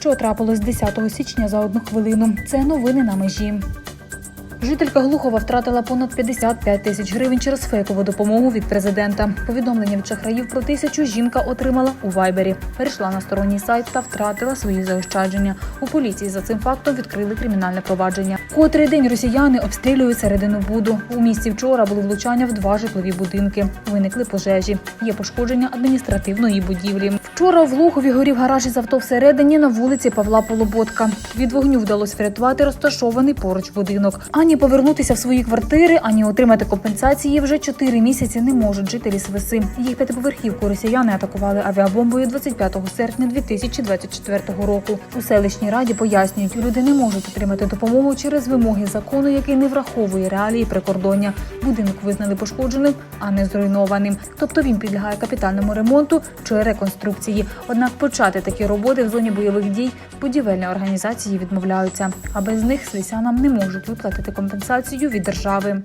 що трапилось 10 січня за одну хвилину. Це новини на межі. Жителька Глухова втратила понад 55 тисяч гривень через фейкову допомогу від президента. Повідомлення від шахраїв про тисячу жінка отримала у Вайбері. Перейшла на сторонній сайт та втратила свої заощадження. У поліції за цим фактом відкрили кримінальне провадження. Котрий день росіяни обстрілюють середину Буду. У місті вчора були влучання в два житлові будинки. Виникли пожежі. Є пошкодження адміністративної будівлі. Вчора в Глухові горів гараж із авто всередині на вулиці Павла Полоботка. Від вогню вдалося врятувати розташований поруч будинок. Ані повернутися в свої квартири, ані отримати компенсації вже чотири місяці не можуть жителі Свиси. Їх п'ятиповерхівку росіяни атакували авіабомбою 25 серпня 2024 року. У селищній раді пояснюють, люди не можуть отримати допомогу через вимоги закону, який не враховує реалії прикордоння. Будинок визнали пошкодженим, а не зруйнованим. Тобто він підлягає капітальному ремонту чи реконструкції. Однак почати такі роботи в зоні бойових дій будівельні організації відмовляються, а без них слісянам не можуть виплатити компенсацію від держави.